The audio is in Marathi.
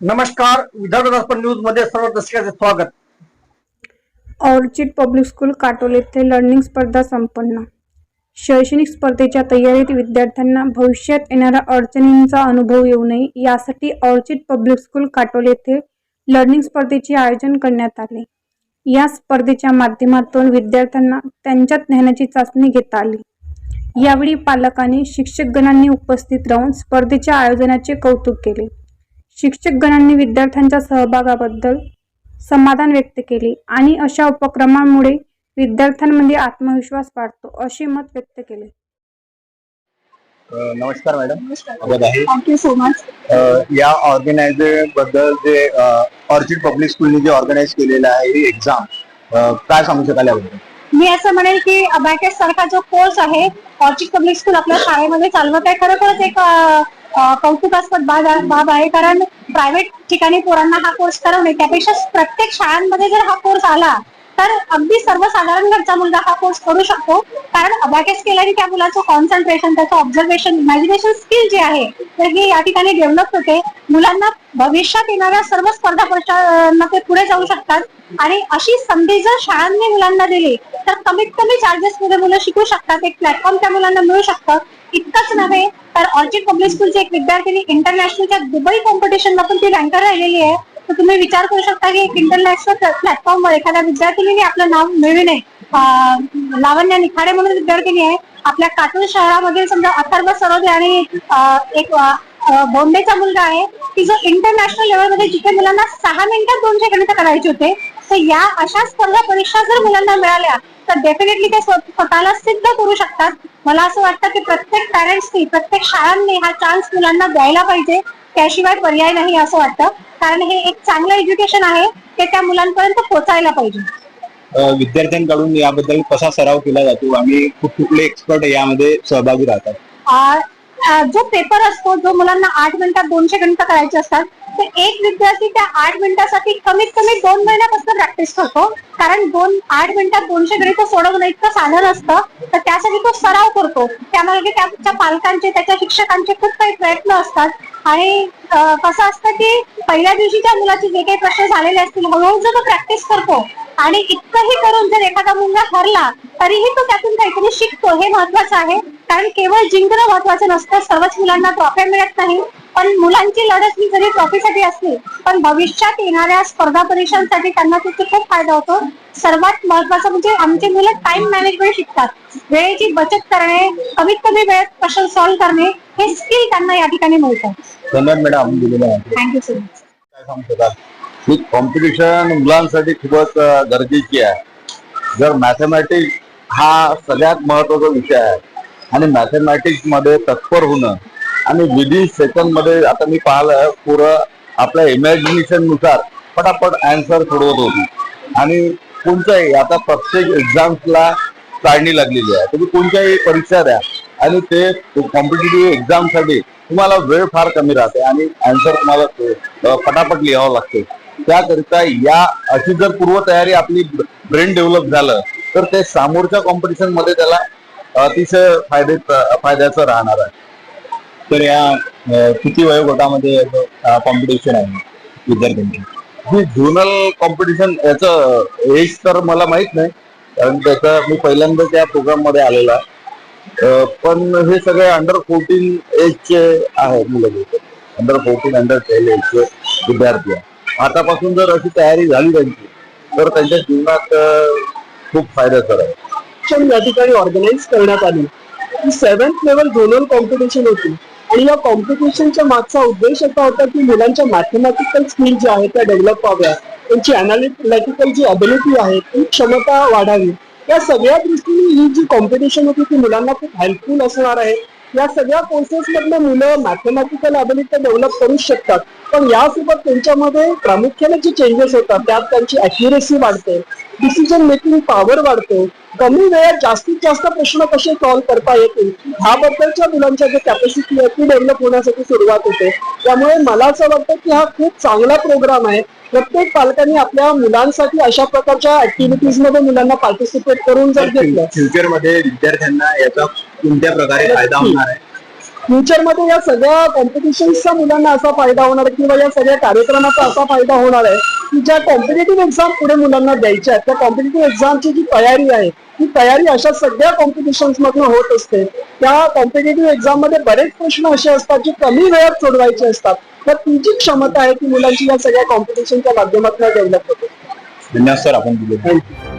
नमस्कार विदर्भ दर्पण न्यूजमध्ये सर्व दर्शकांचे स्वागत. ऑर्चिड पब्लिक स्कूल काटोल येथे लर्निंग स्पर्धा संपन्न. शैक्षणिक स्पर्धेच्या तयारीत विद्यार्थ्यांना भविष्यात येणाऱ्या अडचणींचा अनुभव येऊ नये यासाठी ऑर्चिड पब्लिक स्कूल काटोल येथे लर्निंग स्पर्धेचे आयोजन करण्यात आले. या स्पर्धेच्या माध्यमातून विद्यार्थ्यांना त्यांच्या ज्ञानाची चाचणी घेता आली. यावेळी पालकांनी शिक्षकगणांनी उपस्थित राहून स्पर्धेच्या आयोजनाचे कौतुक केले. शिक्षकगणांनी विद्यार्थ्यांच्या सहभागाबद्दल समाधान व्यक्त केले आणि अशा उपक्रमांमुळे विद्यार्थ्यांमध्ये आत्मविश्वास वाढतो असे मत व्यक्त केले. नमस्कार मॅडम. थँक्यू सो मच या ऑर्गनायझरबद्दल जे ऑर्चिड पब्लिक स्कूलने जे ऑर्गनाईज केलेलं आहे ही एक्झाम काय सांगू शकाल याबद्दल? मी असं म्हणेल की अबॅकस सारखा जो कोर्स आहे ऑर्चिड पब्लिक स्कूल आपल्या शाळेमध्ये चालवत आहे खरोखरच एक कौतुकास्पद बाब आहे- कारण प्रायव्हेट ठिकाणी पोरांना हा कोर्स करवणे त्यापेक्षा प्रत्येक शाळांमध्ये जर हा कोर्स आला तर अगदी सर्वसाधारण घरचा मुलगा हा कोर्स करू शकतो. कारण अबॅकस केल्याने त्या मुलाचं कॉन्सन्ट्रेशन त्याचं ऑब्झर्वेशन इमॅजिनेशन स्किल जे आहे तर हे या ठिकाणी डेव्हलप होते. मुलांना भविष्यात येणाऱ्या सर्व स्पर्धा परीक्षांना ते पुढे जाऊ शकतात. आणि अशी संधी जर शाळांनी मुलांना दिली तर कमीत कमी चार्जेस मध्ये मुलं शिकू शकतात. एक प्लॅटफॉर्म त्या मुलांना मिळू शकतं. इतकंच नव्हे तर ऑर्चिड पब्लिक स्कूलची एक विद्यार्थिनी इंटरनॅशनलच्या दुबई कॉम्पिटिशनला पण ती रँकर राहिलेली आहे. तर तुम्ही विचार करू शकता की एक इंटरनॅशनल प्लॅटफॉर्मवर एखाद्या विद्यार्थिनीने आपलं नाव मिळविणे अं, लावण्य निखाडे म्हणून विद्यार्थिनी आहे. आपल्या काटोल शहरामधील समजा अथर्व सरोदे आणि एक बॉम्बेचा मुलगा आहे. की जो इंटरनॅशनल लेवलमध्ये जिथे मुलांना सहा मिनिटात दोनशे गणित करायचे होते तर या अशा स्पर्धा परीक्षा जर मुलांना मिळाल्या तर डेफिनेटली ते स्वतःला सिद्ध करू शकतात. मला असं वाटतं की प्रत्येक पॅरेंट्सनी प्रत्येक शाळांनी हा चान्स मुलांना द्यायला पाहिजे. त्याशिवाय पर्याय नाही असं वाटतं. कारण हे एक चांगलं एज्युकेशन आहे ते त्या मुलांपर्यंत पोहोचायला पाहिजे. विद्यार्थ्यांकडून याबद्दल कसा सराव केला जातो? आणि कुठ कुठले एक्सपर्ट यामध्ये सहभागी राहतात. जो पेपर असतो जो मुलांना आठ मिनिटात दोनशे गणित करायचे असतात तर एक विद्यार्थी त्या आठ मिनिटासाठी कमीत कमी दोन महिन्यापासून प्रॅक्टिस करतो. कारण दोन आठ मिनिटात दोनशे गणित सोडवणं इतकं साधन असतं तर त्यासाठी तो सराव करतो. त्यामागे त्याच्या पालकांचे त्याच्या शिक्षकांचे खूप काही प्रयत्न असतात. आणि कसं असतं की पहिल्या दिवशी त्या मुलाचे जे काही प्रश्न झालेले असतील हळूहळू जो तो प्रॅक्टिस करतो आणि इतकंही करून जर एखादा मुलगा हरला तरीही तो त्यातून काहीतरी शिकतो. हे महत्वाचं आहे. कारण केवळ जिंकणं महत्वाचं नसतं. सर्वच मुलांना ट्रॉफी मिळत नाही. पण मुलांची लढत ही जरी ट्रॉफीसाठी असली पण भविष्यात येणाऱ्या स्पर्धा परीक्षांसाठी त्यांना त्याचा खूप फायदा होतो. सर्वात महत्वाचं म्हणजे आमची मुलं टाइम मॅनेजमेंट शिकतात. वेळेची बचत करणे कमीत कमी वेळेत क्वेश्चन सॉल्व्ह करणे हे स्किल त्यांना या ठिकाणी मिळतं. धन्यवाद मॅडम. थँक्यू सो मच काय ही कॉम्पिटिशन मुलांसाठी खूपच गरजेची आहे. जर मॅथमॅटिक्स हा सगळ्यात महत्त्वाचा विषय आहे आणि मॅथमॅटिक्समध्ये तत्पर होणं. आणि विदिन सेकंडमध्ये आता मी पाहिलं पुरं आपल्या इमॅजिनेशननुसार पटापट अँसर सोडवत होती. आणि कोणत्याही आता प्रत्येक एक्झाम्सला काढणी लागलेली आहे. तुम्ही कोणत्याही परीक्षा द्या. आणि ते कॉम्पिटेटिव्ह एक्झामसाठी तुम्हाला वेळ फार कमी राहते आणि अँसर तुम्हाला पटापट लिहावं लागते. त्याकरिता या अशी जर पूर्वतयारी आपली ब्रेन डेव्हलप झालं तर ते समोरच्या कॉम्पिटिशनमध्ये त्याला अतिशय फायदे फायद्याचं राहणार आहे. तर या किती वयोगटामध्ये कॉम्पिटिशन आहे विद्यार्थ्यांची? ही झोनल कॉम्पिटिशन याचं एज तर मला माहीत नाही. कारण त्याचा मी पहिल्यांदाच या प्रोग्राममध्ये आलेला. पण हे सगळे अंडर फोर्टीन एजचे आहे मुलं. अंडर फोर्टीन अंडर ट्वेल्व एजचे विद्यार्थी आहे आतापासून जर अशी तयारी झाली त्यांची तर त्यांच्या जीवनात खूप फायद्याचं आहे कॉम्पिटिशन या ठिकाणी ऑर्गनाईज करण्यात आली. ही सेव्हन्थ लेवल झोनल कॉम्पिटिशन होती. आणि या कॉम्पिटिशनच्या मागचा उद्देश असा होता की मुलांच्या मॅथमॅटिकल स्किल ज्या आहेत त्या डेव्हलप व्हाव्या. त्यांची अनालिटिकल जी अबिलिटी आहे ती क्षमता वाढावी. या सगळ्या दृष्टीने ही जी कॉम्पिटिशन होती ती मुलांना खूप हेल्पफुल असणार आहे. या सगळ्या कोर्सेस मधनं मुलं मॅथमॅटिकल अबिलिटी डेव्हलप करू शकतात. पण यासोबत त्यांच्यामध्ये प्रामुख्याने जे चेंजेस होतात त्यात त्यांची अॅक्युरेसी वाढते डिसिजन मेकिंग पॉवर वाढते. कमी वेळात जास्तीत जास्त प्रश्न कसे सॉल्व्ह करता येतील ह्याबद्दलच्या मुलांच्या जे कॅपॅसिटी आहे ती डेव्हलप होण्यासाठी सुरुवात होते. त्यामुळे मला असं वाटतं की हा खूप चांगला प्रोग्राम आहे. प्रत्येक पालकांनी आपल्या मुलांसाठी अशा प्रकारच्या ऍक्टिव्हिटीजमध्ये मुलांना पार्टिसिपेट करून जर घेतलं. फ्युचरमध्ये विद्यार्थ्यांना याचा कोणत्या प्रकारे फायदा होणार आहे? फ्युचरमध्ये या सगळ्या कॉम्पिटिशन्सचा मुलांना असा फायदा होणार आहे किंवा या सगळ्या कार्यक्रमाचा असा फायदा होणार आहे की ज्या कॉम्पिटेटिव्ह एक्झाम पुढे मुलांना द्यायच्या आहेत. त्या कॉम्पिटेटिव्ह एक्झामची जी तयारी आहे ती तयारी अशा सगळ्या कॉम्पिटिशन्स मधनं होत असते. त्या कॉम्पिटेटिव्ह एक्झाममध्ये बरेच प्रश्न असे असतात जे कमी वेळात सोडवायचे असतात. तर ती जी क्षमता आहे ती मुलांची या सगळ्या कॉम्पिटिशनच्या माध्यमातून डेव्हलप होते धन्यवाद सर. आपण दिले थँक्यू